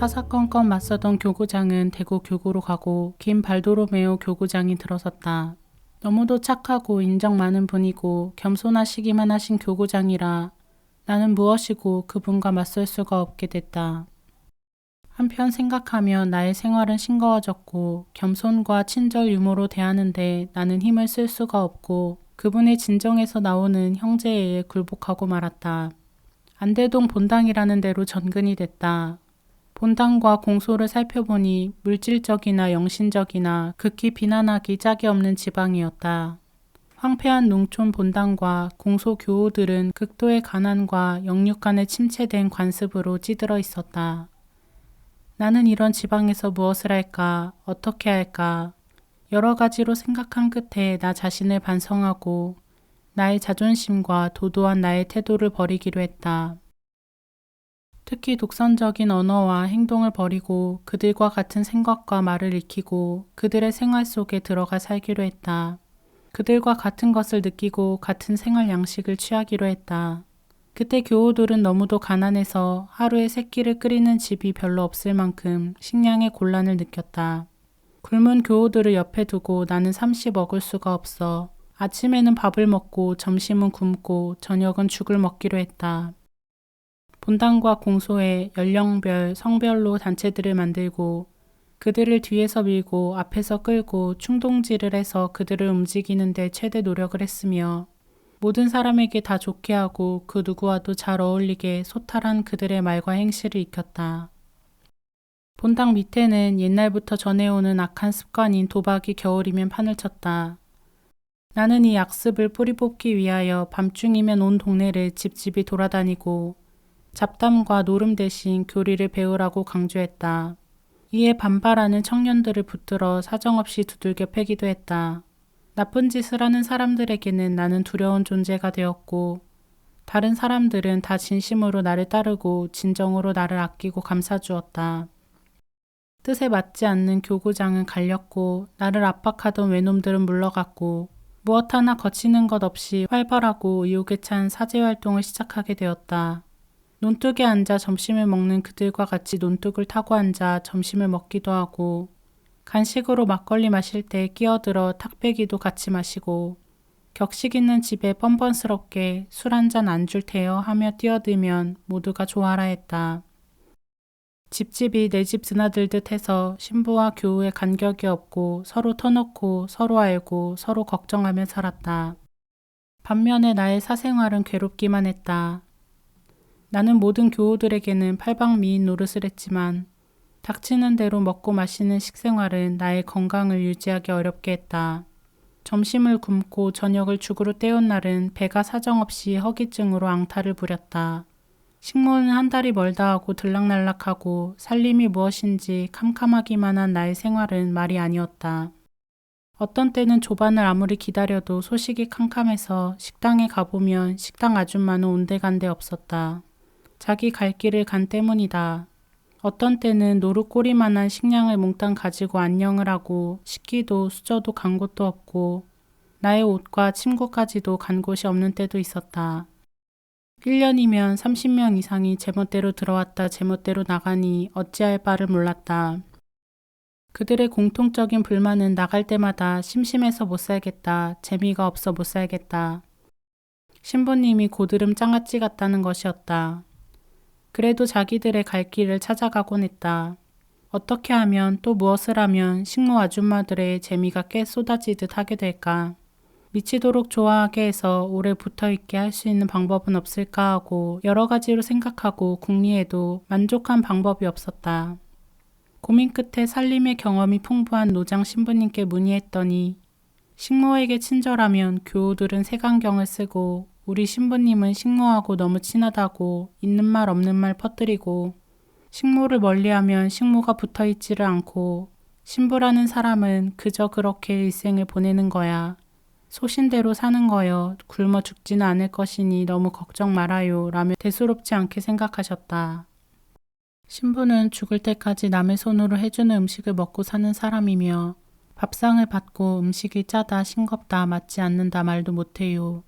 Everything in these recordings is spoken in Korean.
사사건건 맞서던 교구장은 대구 교구로 가고 긴 발도로메오 교구장이 들어섰다. 너무도 착하고 인정 많은 분이고 겸손하시기만 하신 교구장이라 나는 무엇이고 그분과 맞설 수가 없게 됐다. 한편 생각하면 나의 생활은 싱거워졌고 겸손과 친절 유머로 대하는데 나는 힘을 쓸 수가 없고 그분의 진정에서 나오는 형제에 굴복하고 말았다. 안대동 본당이라는 데로 전근이 됐다. 본당과 공소를 살펴보니 물질적이나 영신적이나 극히 비난하기 짝이 없는 지방이었다. 황폐한 농촌 본당과 공소 교우들은 극도의 가난과 영육간에 침체된 관습으로 찌들어 있었다. 나는 이런 지방에서 무엇을 할까, 어떻게 할까, 여러 가지로 생각한 끝에 나 자신을 반성하고 나의 자존심과 도도한 나의 태도를 버리기로 했다. 특히 독선적인 언어와 행동을 버리고 그들과 같은 생각과 말을 익히고 그들의 생활 속에 들어가 살기로 했다. 그들과 같은 것을 느끼고 같은 생활 양식을 취하기로 했다. 그때 교우들은 너무도 가난해서 하루에 세 끼를 끓이는 집이 별로 없을 만큼 식량의 곤란을 느꼈다. 굶은 교우들을 옆에 두고 나는 삼시 먹을 수가 없어 아침에는 밥을 먹고 점심은 굶고 저녁은 죽을 먹기로 했다. 본당과 공소에 연령별, 성별로 단체들을 만들고 그들을 뒤에서 밀고 앞에서 끌고 충동질을 해서 그들을 움직이는데 최대 노력을 했으며 모든 사람에게 다 좋게 하고 그 누구와도 잘 어울리게 소탈한 그들의 말과 행실을 익혔다. 본당 밑에는 옛날부터 전해오는 악한 습관인 도박이 겨울이면 판을 쳤다. 나는 이 악습을 뿌리 뽑기 위하여 밤중이면 온 동네를 집집이 돌아다니고 잡담과 노름 대신 교리를 배우라고 강조했다. 이에 반발하는 청년들을 붙들어 사정없이 두들겨 패기도 했다. 나쁜 짓을 하는 사람들에게는 나는 두려운 존재가 되었고, 다른 사람들은 다 진심으로 나를 따르고 진정으로 나를 아끼고 감싸주었다. 뜻에 맞지 않는 교구장은 갈렸고, 나를 압박하던 외놈들은 물러갔고, 무엇 하나 거치는 것 없이 활발하고 의욕에 찬 사제 활동을 시작하게 되었다. 논둑에 앉아 점심을 먹는 그들과 같이 논둑을 타고 앉아 점심을 먹기도 하고 간식으로 막걸리 마실 때 끼어들어 탁배기도 같이 마시고 격식 있는 집에 뻔뻔스럽게 술 한 잔 안 줄 테여 하며 뛰어들면 모두가 좋아라 했다. 집집이 내 집 드나들듯 해서 신부와 교우의 간격이 없고 서로 터놓고 서로 알고 서로 걱정하며 살았다. 반면에 나의 사생활은 괴롭기만 했다. 나는 모든 교우들에게는 팔방미인 노릇을 했지만 닥치는 대로 먹고 마시는 식생활은 나의 건강을 유지하기 어렵게 했다. 점심을 굶고 저녁을 죽으로 때운 날은 배가 사정없이 허기증으로 앙탈을 부렸다. 식모는 한 달이 멀다 하고 들락날락하고 살림이 무엇인지 캄캄하기만 한 나의 생활은 말이 아니었다. 어떤 때는 조반을 아무리 기다려도 소식이 캄캄해서 식당에 가보면 식당 아줌마는 온데간데 없었다. 자기 갈 길을 간 때문이다. 어떤 때는 노루꼬리만한 식량을 몽땅 가지고 안녕을 하고 식기도 수저도 간 곳도 없고 나의 옷과 침구까지도 간 곳이 없는 때도 있었다. 1년이면 30명 이상이 제멋대로 들어왔다 제멋대로 나가니 어찌할 바를 몰랐다. 그들의 공통적인 불만은 나갈 때마다 심심해서 못 살겠다, 재미가 없어 못 살겠다. 신부님이 고드름 장아찌 같다는 것이었다. 그래도 자기들의 갈 길을 찾아가곤 했다. 어떻게 하면 또 무엇을 하면 식모 아줌마들의 재미가 꽤 쏟아지듯 하게 될까? 미치도록 좋아하게 해서 오래 붙어 있게 할 수 있는 방법은 없을까 하고 여러 가지로 생각하고 궁리해도 만족한 방법이 없었다. 고민 끝에 살림의 경험이 풍부한 노장 신부님께 문의했더니 식모에게 친절하면 교우들은 색안경을 쓰고 우리 신부님은 식모하고 너무 친하다고 있는 말 없는 말 퍼뜨리고 식모를 멀리하면 식모가 붙어 있지를 않고 신부라는 사람은 그저 그렇게 일생을 보내는 거야. 소신대로 사는 거여 굶어 죽지는 않을 것이니 너무 걱정 말아요 라며 대수롭지 않게 생각하셨다. 신부는 죽을 때까지 남의 손으로 해주는 음식을 먹고 사는 사람이며 밥상을 받고 음식이 짜다 싱겁다 맞지 않는다 말도 못해요.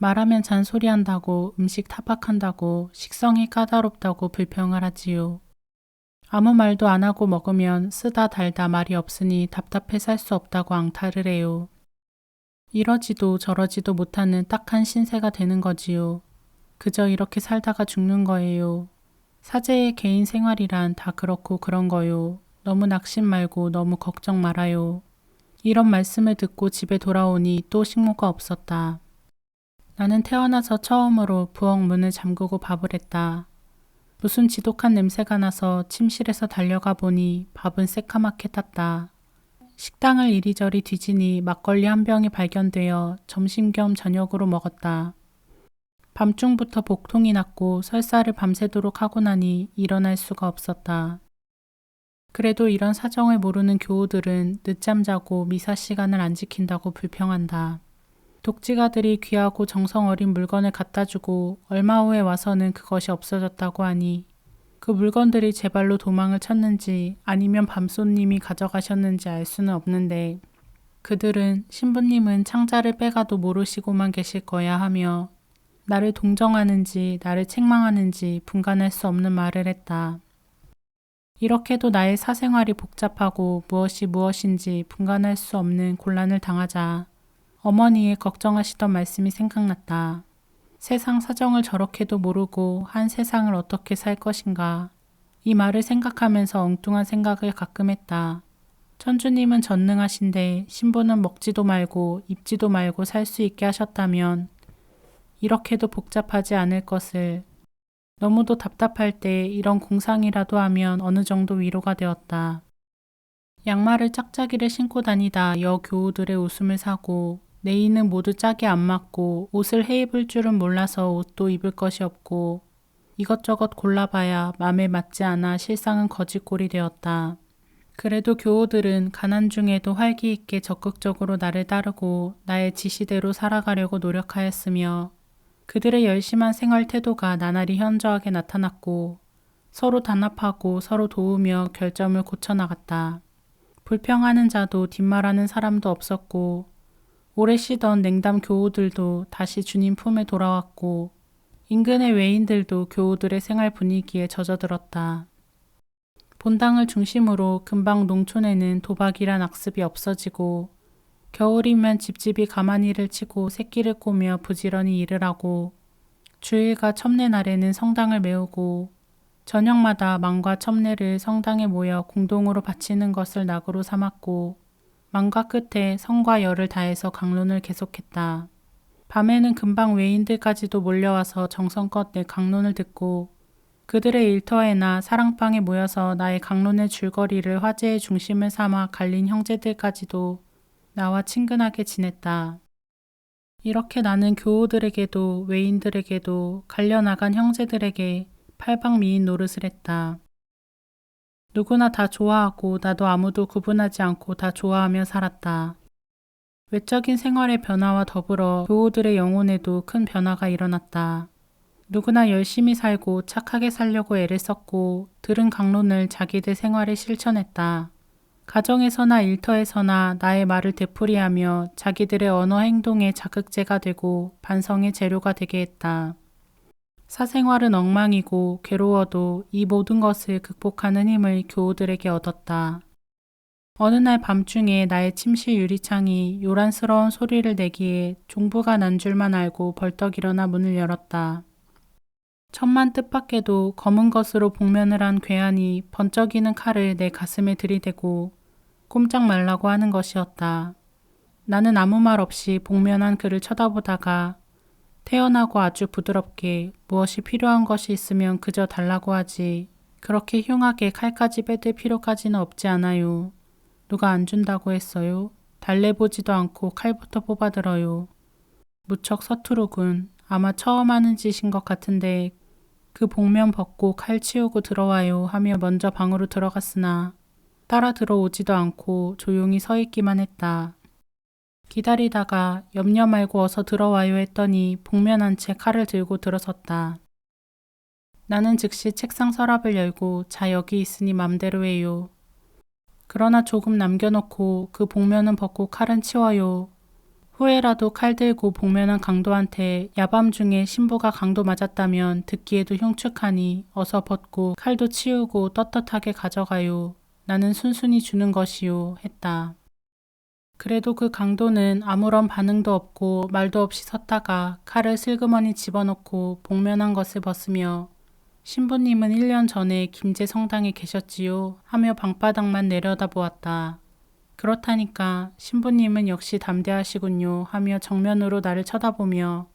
말하면 잔소리한다고 음식 타박한다고 식성이 까다롭다고 불평을 하지요. 아무 말도 안 하고 먹으면 쓰다 달다 말이 없으니 답답해 살 수 없다고 앙탈을 해요. 이러지도 저러지도 못하는 딱한 신세가 되는 거지요. 그저 이렇게 살다가 죽는 거예요. 사제의 개인 생활이란 다 그렇고 그런 거요. 너무 낙심 말고 너무 걱정 말아요. 이런 말씀을 듣고 집에 돌아오니 또 식모가 없었다. 나는 태어나서 처음으로 부엌 문을 잠그고 밥을 했다. 무슨 지독한 냄새가 나서 침실에서 달려가 보니 밥은 새카맣게 탔다. 식당을 이리저리 뒤지니 막걸리 한 병이 발견되어 점심 겸 저녁으로 먹었다. 밤중부터 복통이 났고 설사를 밤새도록 하고 나니 일어날 수가 없었다. 그래도 이런 사정을 모르는 교우들은 늦잠 자고 미사 시간을 안 지킨다고 불평한다. 독지가들이 귀하고 정성 어린 물건을 갖다 주고 얼마 후에 와서는 그것이 없어졌다고 하니 그 물건들이 제 발로 도망을 쳤는지 아니면 밤손님이 가져가셨는지 알 수는 없는데 그들은 신부님은 창자를 빼가도 모르시고만 계실 거야 하며 나를 동정하는지 나를 책망하는지 분간할 수 없는 말을 했다. 이렇게도 나의 사생활이 복잡하고 무엇이 무엇인지 분간할 수 없는 곤란을 당하자 어머니의 걱정하시던 말씀이 생각났다. 세상 사정을 저렇게도 모르고 한 세상을 어떻게 살 것인가. 이 말을 생각하면서 엉뚱한 생각을 가끔 했다. 천주님은 전능하신데 신부는 먹지도 말고 입지도 말고 살 수 있게 하셨다면 이렇게도 복잡하지 않을 것을 너무도 답답할 때 이런 공상이라도 하면 어느 정도 위로가 되었다. 양말을 짝짝이를 신고 다니다 여 교우들의 웃음을 사고 내의는 모두 짝이 안 맞고 옷을 해 입을 줄은 몰라서 옷도 입을 것이 없고 이것저것 골라봐야 맘에 맞지 않아 실상은 거짓골이 되었다. 그래도 교우들은 가난 중에도 활기 있게 적극적으로 나를 따르고 나의 지시대로 살아가려고 노력하였으며 그들의 열심한 생활 태도가 나날이 현저하게 나타났고 서로 단합하고 서로 도우며 결점을 고쳐나갔다. 불평하는 자도 뒷말하는 사람도 없었고 오래 쉬던 냉담 교우들도 다시 주님 품에 돌아왔고 인근의 외인들도 교우들의 생활 분위기에 젖어들었다. 본당을 중심으로 금방 농촌에는 도박이란 악습이 없어지고 겨울이면 집집이 가마니를 치고 새끼를 꼬며 부지런히 일을 하고 주일과 첨례 날에는 성당을 메우고 저녁마다 망과 첨례를 성당에 모여 공동으로 바치는 것을 낙으로 삼았고 망과 끝에 성과 열을 다해서 강론을 계속했다. 밤에는 금방 외인들까지도 몰려와서 정성껏 내 강론을 듣고 그들의 일터에나 사랑방에 모여서 나의 강론의 줄거리를 화제의 중심을 삼아 갈린 형제들까지도 나와 친근하게 지냈다. 이렇게 나는 교우들에게도 외인들에게도 갈려나간 형제들에게 팔방미인 노릇을 했다. 누구나 다 좋아하고 나도 아무도 구분하지 않고 다 좋아하며 살았다. 외적인 생활의 변화와 더불어 교우들의 영혼에도 큰 변화가 일어났다. 누구나 열심히 살고 착하게 살려고 애를 썼고 들은 강론을 자기들 생활에 실천했다. 가정에서나 일터에서나 나의 말을 되풀이하며 자기들의 언어 행동의 자극제가 되고 반성의 재료가 되게 했다. 사생활은 엉망이고 괴로워도 이 모든 것을 극복하는 힘을 교우들에게 얻었다. 어느 날 밤중에 나의 침실 유리창이 요란스러운 소리를 내기에 종부가 난 줄만 알고 벌떡 일어나 문을 열었다. 천만 뜻밖에도 검은 것으로 복면을 한 괴한이 번쩍이는 칼을 내 가슴에 들이대고 꼼짝 말라고 하는 것이었다. 나는 아무 말 없이 복면한 그를 쳐다보다가 태연하고 아주 부드럽게 무엇이 필요한 것이 있으면 그저 달라고 하지. 그렇게 흉하게 칼까지 빼들 필요까지는 없지 않아요. 누가 안 준다고 했어요? 달래보지도 않고 칼부터 뽑아들어요. 무척 서투르군. 아마 처음 하는 짓인 것 같은데 그 복면 벗고 칼 치우고 들어와요 하며 먼저 방으로 들어갔으나 따라 들어오지도 않고 조용히 서 있기만 했다. 기다리다가 염려 말고 어서 들어와요 했더니 복면한 채 칼을 들고 들어섰다. 나는 즉시 책상 서랍을 열고 자 여기 있으니 맘대로 해요. 그러나 조금 남겨놓고 그 복면은 벗고 칼은 치워요. 후회라도 칼 들고 복면한 강도한테 야밤 중에 신부가 강도 맞았다면 듣기에도 흉측하니 어서 벗고 칼도 치우고 떳떳하게 가져가요. 나는 순순히 주는 것이요. 했다. 그래도 그 강도는 아무런 반응도 없고 말도 없이 섰다가 칼을 슬그머니 집어넣고 복면한 것을 벗으며 신부님은 1년 전에 김제 성당에 계셨지요 하며 방바닥만 내려다보았다. 그렇다니까 신부님은 역시 담대하시군요 하며 정면으로 나를 쳐다보며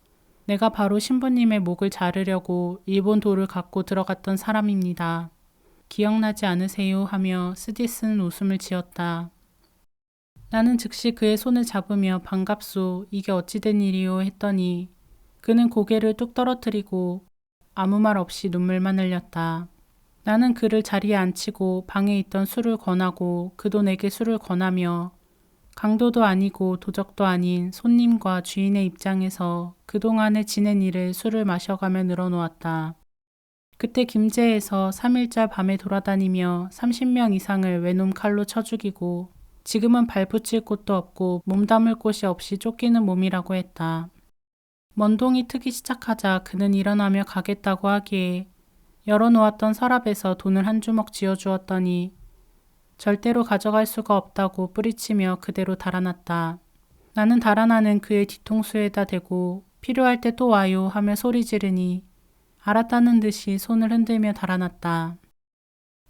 내가 바로 신부님의 목을 자르려고 일본 돌을 갖고 들어갔던 사람입니다. 기억나지 않으세요 하며 스디스는 웃음을 지었다. 나는 즉시 그의 손을 잡으며 반갑소 이게 어찌된 일이요 했더니 그는 고개를 뚝 떨어뜨리고 아무 말 없이 눈물만 흘렸다. 나는 그를 자리에 앉히고 방에 있던 술을 권하고 그도 내게 술을 권하며 강도도 아니고 도적도 아닌 손님과 주인의 입장에서 그동안에 지낸 일을 술을 마셔가며 늘어놓았다. 그때 김제에서 3일째 밤에 돌아다니며 30명 이상을 외놈 칼로 쳐 죽이고 지금은 발붙일 곳도 없고 몸담을 곳이 없이 쫓기는 몸이라고 했다. 먼동이 트기 시작하자 그는 일어나며 가겠다고 하기에 열어놓았던 서랍에서 돈을 한 주먹 쥐어주었더니 절대로 가져갈 수가 없다고 뿌리치며 그대로 달아났다. 나는 달아나는 그의 뒤통수에다 대고 필요할 때 또 와요 하며 소리 지르니 알았다는 듯이 손을 흔들며 달아났다.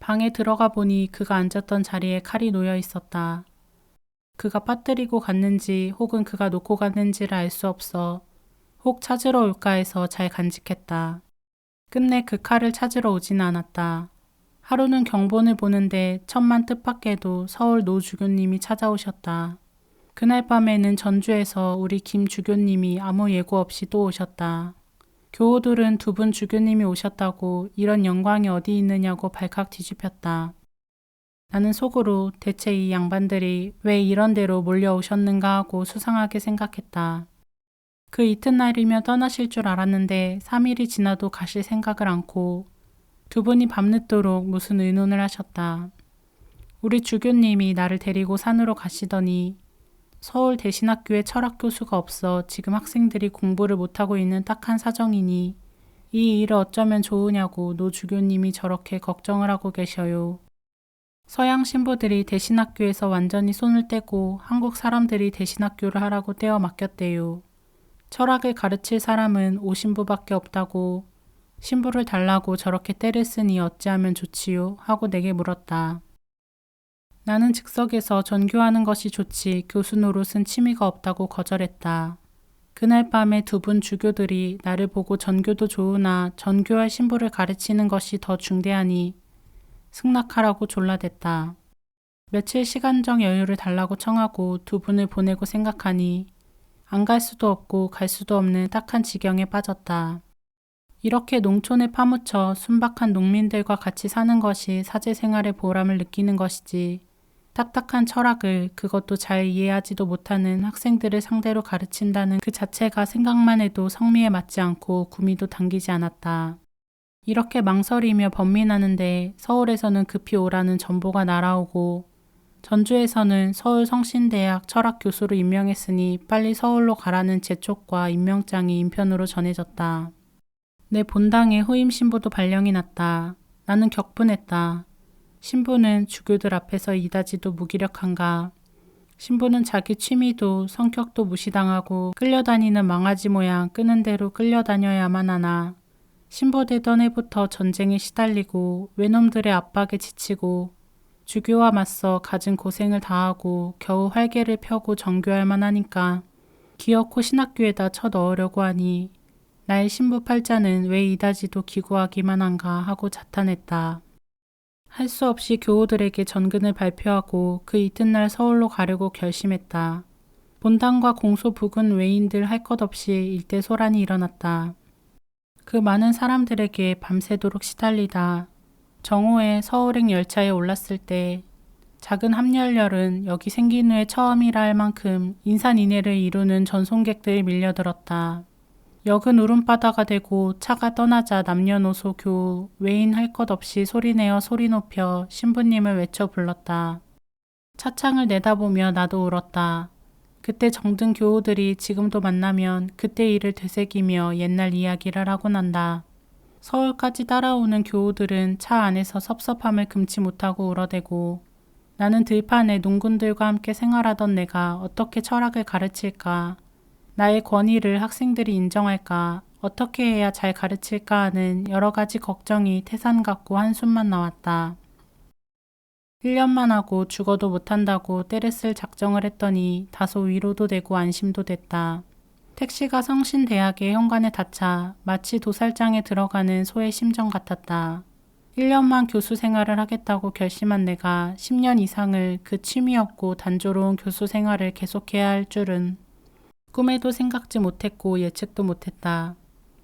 방에 들어가 보니 그가 앉았던 자리에 칼이 놓여 있었다. 그가 빠뜨리고 갔는지 혹은 그가 놓고 갔는지를 알 수 없어 혹 찾으러 올까 해서 잘 간직했다. 끝내 그 칼을 찾으러 오지는 않았다. 하루는 경본을 보는데 천만 뜻밖에도 서울 노 주교님이 찾아오셨다. 그날 밤에는 전주에서 우리 김 주교님이 아무 예고 없이 또 오셨다. 교우들은 두 분 주교님이 오셨다고 이런 영광이 어디 있느냐고 발칵 뒤집혔다. 나는 속으로 대체 이 양반들이 왜 이런 데로 몰려오셨는가 하고 수상하게 생각했다. 그 이튿날이며 떠나실 줄 알았는데 3일이 지나도 가실 생각을 않고 두 분이 밤늦도록 무슨 의논을 하셨다. 우리 주교님이 나를 데리고 산으로 가시더니 서울 대신학교에 철학 교수가 없어 지금 학생들이 공부를 못하고 있는 딱한 사정이니 이 일을 어쩌면 좋으냐고 노 주교님이 저렇게 걱정을 하고 계셔요. 서양 신부들이 대신학교에서 완전히 손을 떼고 한국 사람들이 대신학교를 하라고 떼어 맡겼대요. 철학을 가르칠 사람은 오신부밖에 없다고 신부를 달라고 저렇게 때를 쓰니 어찌하면 좋지요? 하고 내게 물었다. 나는 즉석에서 전교하는 것이 좋지 교수 노릇은 취미가 없다고 거절했다. 그날 밤에 두 분 주교들이 나를 보고 전교도 좋으나 전교할 신부를 가르치는 것이 더 중대하니 승낙하라고 졸라댔다. 며칠 시간적 여유를 달라고 청하고 두 분을 보내고 생각하니 안 갈 수도 없고 갈 수도 없는 딱한 지경에 빠졌다. 이렇게 농촌에 파묻혀 순박한 농민들과 같이 사는 것이 사제 생활의 보람을 느끼는 것이지 딱딱한 철학을 그것도 잘 이해하지도 못하는 학생들을 상대로 가르친다는 그 자체가 생각만 해도 성미에 맞지 않고 구미도 당기지 않았다. 이렇게 망설이며 번민하는데 서울에서는 급히 오라는 전보가 날아오고 전주에서는 서울 성신대학 철학 교수로 임명했으니 빨리 서울로 가라는 재촉과 임명장이 인편으로 전해졌다. 내 본당에 후임 신부도 발령이 났다. 나는 격분했다. 신부는 주교들 앞에서 이다지도 무기력한가. 신부는 자기 취미도 성격도 무시당하고 끌려다니는 망아지 모양 끄는 대로 끌려다녀야만 하나. 신보되던 해부터 전쟁에 시달리고 외놈들의 압박에 지치고 주교와 맞서 갖은 고생을 다하고 겨우 활개를 펴고 정교할 만 하니까 기어코 신학교에다 쳐 넣으려고 하니 나의 신부 팔자는 왜 이다지도 기구하기만 한가 하고 자탄했다. 할 수 없이 교우들에게 전근을 발표하고 그 이튿날 서울로 가려고 결심했다. 본당과 공소 부근 외인들 할 것 없이 일대 소란이 일어났다. 그 많은 사람들에게 밤새도록 시달리다 정오에 서울행 열차에 올랐을 때 작은 함열열은 여기 생긴 후에 처음이라 할 만큼 인산인해를 이루는 전송객들이 밀려들었다. 역은 울음바다가 되고 차가 떠나자 남녀노소 교우 외인 할 것 없이 소리내어 소리 높여 신부님을 외쳐 불렀다. 차창을 내다보며 나도 울었다. 그때 정든 교우들이 지금도 만나면 그때 일을 되새기며 옛날 이야기를 하곤 한다. 서울까지 따라오는 교우들은 차 안에서 섭섭함을 금치 못하고 울어대고 나는 들판에 농군들과 함께 생활하던 내가 어떻게 철학을 가르칠까? 나의 권위를 학생들이 인정할까? 어떻게 해야 잘 가르칠까 하는 여러 가지 걱정이 태산 같고 한숨만 나왔다. 1년만 하고 죽어도 못한다고 쓸 작정을 했더니 다소 위로도 되고 안심도 됐다. 택시가 성신대학의 현관에 닫자 마치 도살장에 들어가는 소의 심정 같았다. 1년만 교수 생활을 하겠다고 결심한 내가 10년 이상을 그 취미 없고 단조로운 교수 생활을 계속해야 할 줄은 꿈에도 생각지 못했고 예측도 못했다.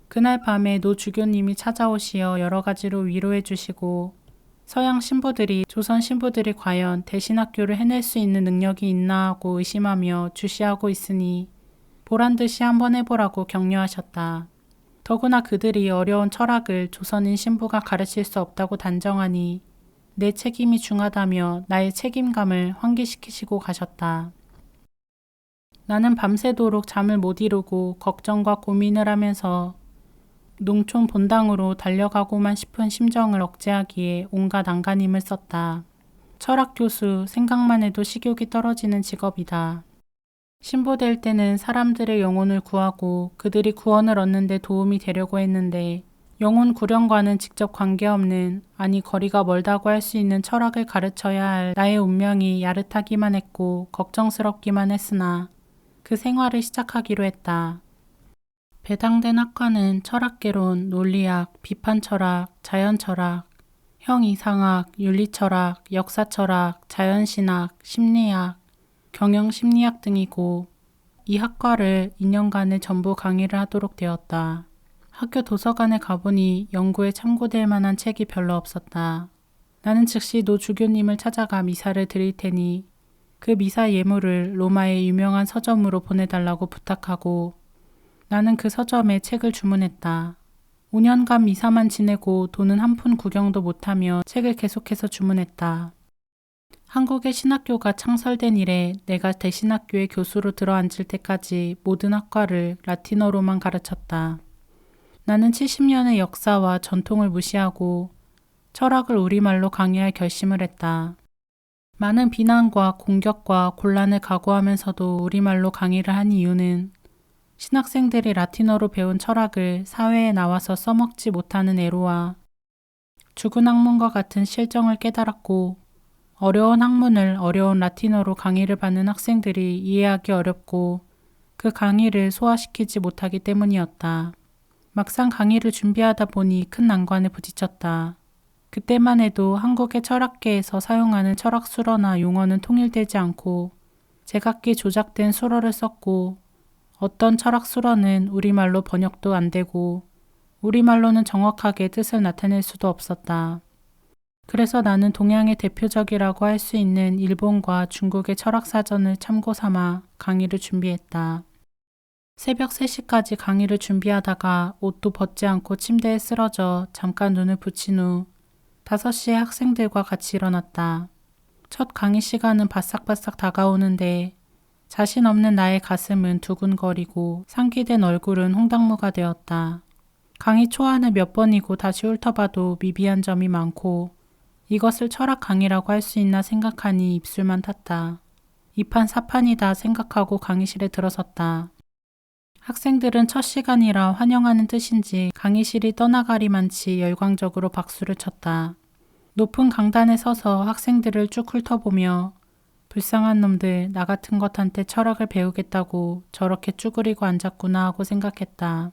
그날 밤에 노 주교님이 찾아오시어 여러 가지로 위로해 주시고 서양 신부들이 조선 신부들이 과연 대신학교를 해낼 수 있는 능력이 있나 하고 의심하며 주시하고 있으니 보란 듯이 한번 해보라고 격려하셨다. 더구나 그들이 어려운 철학을 조선인 신부가 가르칠 수 없다고 단정하니 내 책임이 중하다며 나의 책임감을 환기시키시고 가셨다. 나는 밤새도록 잠을 못 이루고 걱정과 고민을 하면서 농촌 본당으로 달려가고만 싶은 심정을 억제하기에 온갖 안간힘을 썼다. 철학 교수 생각만 해도 식욕이 떨어지는 직업이다. 신부될 때는 사람들의 영혼을 구하고 그들이 구원을 얻는데 도움이 되려고 했는데 영혼 구령과는 직접 관계없는 아니 거리가 멀다고 할 수 있는 철학을 가르쳐야 할 나의 운명이 야릇하기만 했고 걱정스럽기만 했으나 그 생활을 시작하기로 했다. 배당된 학과는 철학개론, 논리학, 비판철학, 자연철학, 형이상학, 윤리철학, 역사철학, 자연신학, 심리학, 경영심리학 등이고 이 학과를 2년간을 전부 강의를 하도록 되었다. 학교 도서관에 가보니 연구에 참고될 만한 책이 별로 없었다. 나는 즉시 노 주교님을 찾아가 미사를 드릴 테니 그 미사 예물을 로마의 유명한 서점으로 보내달라고 부탁하고 나는 그 서점에 책을 주문했다. 5년간 미사만 지내고 돈은 한 푼 구경도 못하며 책을 계속해서 주문했다. 한국의 신학교가 창설된 이래 내가 대신학교의 교수로 들어앉을 때까지 모든 학과를 라틴어로만 가르쳤다. 나는 70년의 역사와 전통을 무시하고 철학을 우리말로 강의할 결심을 했다. 많은 비난과 공격과 곤란을 각오하면서도 우리말로 강의를 한 이유는 신학생들이 라틴어로 배운 철학을 사회에 나와서 써먹지 못하는 애로와 죽은 학문과 같은 실정을 깨달았고 어려운 학문을 어려운 라틴어로 강의를 받는 학생들이 이해하기 어렵고 그 강의를 소화시키지 못하기 때문이었다. 막상 강의를 준비하다 보니 큰 난관에 부딪혔다. 그때만 해도 한국의 철학계에서 사용하는 철학 수어나 용어는 통일되지 않고 제각기 조작된 수어를 썼고 어떤 철학 수어는 우리말로 번역도 안 되고 우리말로는 정확하게 뜻을 나타낼 수도 없었다. 그래서 나는 동양의 대표적이라고 할 수 있는 일본과 중국의 철학 사전을 참고 삼아 강의를 준비했다. 새벽 3시까지 강의를 준비하다가 옷도 벗지 않고 침대에 쓰러져 잠깐 눈을 붙인 후 5시에 학생들과 같이 일어났다. 첫 강의 시간은 바싹바싹 다가오는데 자신 없는 나의 가슴은 두근거리고 상기된 얼굴은 홍당무가 되었다. 강의 초안을 몇 번이고 다시 훑어봐도 미비한 점이 많고 이것을 철학 강의라고 할 수 있나 생각하니 입술만 탔다. 이판 사판이다 생각하고 강의실에 들어섰다. 학생들은 첫 시간이라 환영하는 뜻인지 강의실이 떠나가리만치 열광적으로 박수를 쳤다. 높은 강단에 서서 학생들을 쭉 훑어보며 불쌍한 놈들, 나 같은 것한테 철학을 배우겠다고 저렇게 쭈그리고 앉았구나 하고 생각했다.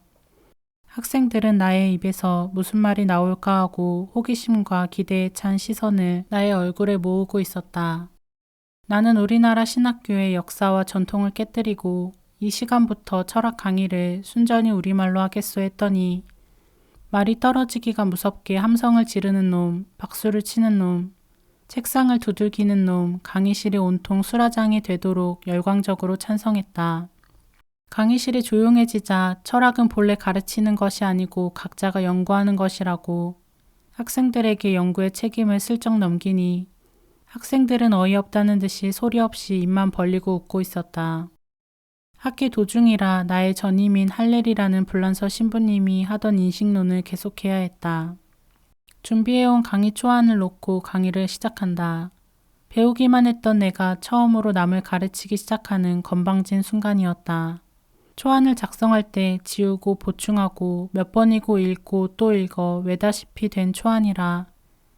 학생들은 나의 입에서 무슨 말이 나올까 하고 호기심과 기대에 찬 시선을 나의 얼굴에 모으고 있었다. 나는 우리나라 신학교의 역사와 전통을 깨뜨리고 이 시간부터 철학 강의를 순전히 우리말로 하겠소 했더니 말이 떨어지기가 무섭게 함성을 지르는 놈, 박수를 치는 놈, 책상을 두들기는 놈, 강의실이 온통 수라장이 되도록 열광적으로 찬성했다. 강의실이 조용해지자 철학은 본래 가르치는 것이 아니고 각자가 연구하는 것이라고 학생들에게 연구의 책임을 슬쩍 넘기니 학생들은 어이없다는 듯이 소리 없이 입만 벌리고 웃고 있었다. 학기 도중이라 나의 전임인 할렐이라는 불란서 신부님이 하던 인식론을 계속해야 했다. 준비해온 강의 초안을 놓고 강의를 시작한다. 배우기만 했던 내가 처음으로 남을 가르치기 시작하는 건방진 순간이었다. 초안을 작성할 때 지우고 보충하고 몇 번이고 읽고 또 읽어 외다시피 된 초안이라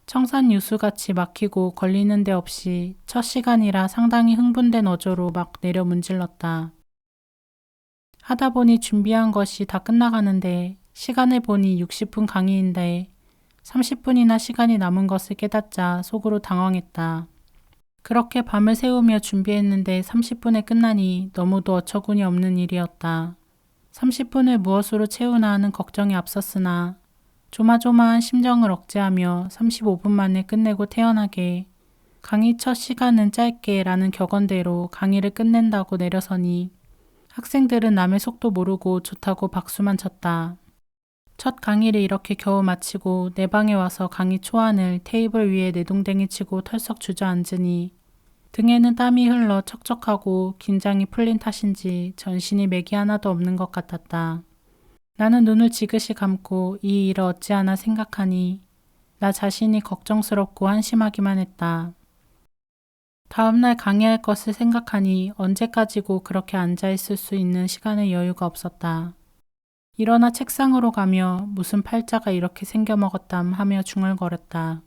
청산 유수같이 막히고 걸리는 데 없이 첫 시간이라 상당히 흥분된 어조로 막 내려 문질렀다. 하다 보니 준비한 것이 다 끝나가는데 시간을 보니 60분 강의인데 30분이나 시간이 남은 것을 깨닫자 속으로 당황했다. 그렇게 밤을 새우며 준비했는데 30분에 끝나니 너무도 어처구니 없는 일이었다. 30분을 무엇으로 채우나 하는 걱정이 앞섰으나 조마조마한 심정을 억제하며 35분 만에 끝내고 태어나게 강의 첫 시간은 짧게 라는 격언대로 강의를 끝낸다고 내려서니 학생들은 남의 속도 모르고 좋다고 박수만 쳤다. 첫 강의를 이렇게 겨우 마치고 내 방에 와서 강의 초안을 테이블 위에 내동댕이 치고 털썩 주저앉으니 등에는 땀이 흘러 척척하고 긴장이 풀린 탓인지 전신이 맥이 하나도 없는 것 같았다. 나는 눈을 지그시 감고 이 일을 어찌하나 생각하니 나 자신이 걱정스럽고 한심하기만 했다. 다음날 강의할 것을 생각하니 언제까지고 그렇게 앉아있을 수 있는 시간의 여유가 없었다. 일어나 책상으로 가며 무슨 팔자가 이렇게 생겨먹었담 하며 중얼거렸다.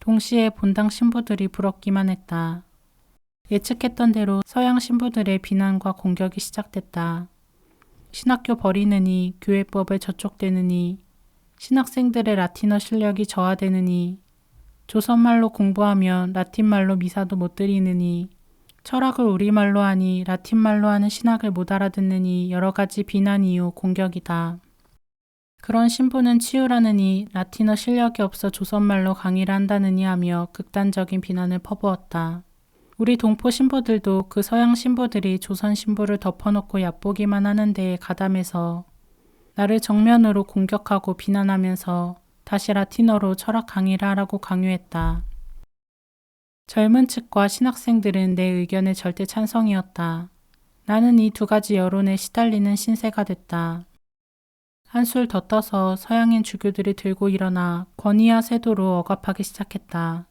동시에 본당 신부들이 부럽기만 했다. 예측했던 대로 서양 신부들의 비난과 공격이 시작됐다. 신학교 버리느니 교회법에 저촉되느니 신학생들의 라틴어 실력이 저하되느니 조선말로 공부하면 라틴말로 미사도 못 드리느니 철학을 우리말로 하니 라틴말로 하는 신학을 못 알아듣느니 여러 가지 비난 이유 공격이다. 그런 신부는 치유라느니 라틴어 실력이 없어 조선말로 강의를 한다느니 하며 극단적인 비난을 퍼부었다. 우리 동포 신부들도 그 서양 신부들이 조선 신부를 덮어놓고 얕보기만 하는데 가담해서 나를 정면으로 공격하고 비난하면서 다시 라틴어로 철학 강의를 하라고 강요했다. 젊은 측과 신학생들은 내 의견에 절대 찬성이었다. 나는 이 두 가지 여론에 시달리는 신세가 됐다. 한술 더 떠서 서양인 주교들이 들고 일어나 권위와 세도로 억압하기 시작했다.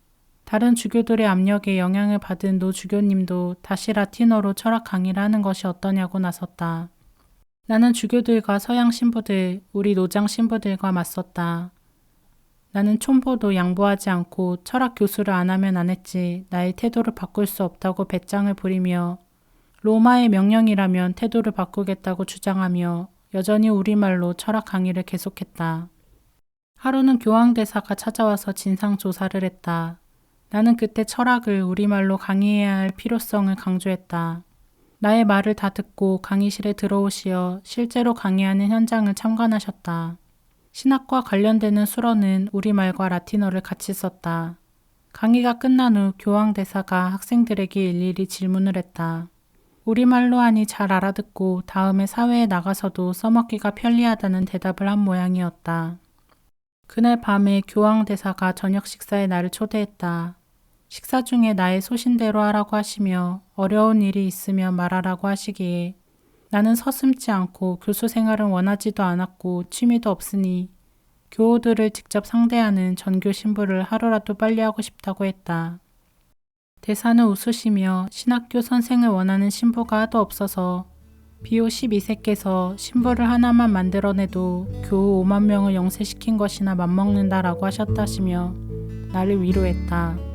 다른 주교들의 압력에 영향을 받은 노 주교님도 다시 라틴어로 철학 강의를 하는 것이 어떠냐고 나섰다. 나는 주교들과 서양 신부들, 우리 노장 신부들과 맞섰다. 나는 촌보도 양보하지 않고 철학 교수를 안 하면 안 했지 나의 태도를 바꿀 수 없다고 배짱을 부리며 로마의 명령이라면 태도를 바꾸겠다고 주장하며 여전히 우리말로 철학 강의를 계속했다. 하루는 교황대사가 찾아와서 진상조사를 했다. 나는 그때 철학을 우리말로 강의해야 할 필요성을 강조했다. 나의 말을 다 듣고 강의실에 들어오시어 실제로 강의하는 현장을 참관하셨다. 신학과 관련되는 수로는 우리말과 라틴어를 같이 썼다. 강의가 끝난 후 교황대사가 학생들에게 일일이 질문을 했다. 우리말로 하니 잘 알아듣고 다음에 사회에 나가서도 써먹기가 편리하다는 대답을 한 모양이었다. 그날 밤에 교황대사가 저녁 식사에 나를 초대했다. 식사 중에 나의 소신대로 하라고 하시며 어려운 일이 있으면 말하라고 하시기에 나는 서슴지 않고 교수 생활은 원하지도 않았고 취미도 없으니 교우들을 직접 상대하는 전교 신부를 하루라도 빨리 하고 싶다고 했다. 대사는 웃으시며 신학교 선생을 원하는 신부가 하도 없어서 비오 12세께서 신부를 하나만 만들어내도 교우 5만 명을 영세시킨 것이나 맞먹는다라고 하셨다시며 나를 위로했다.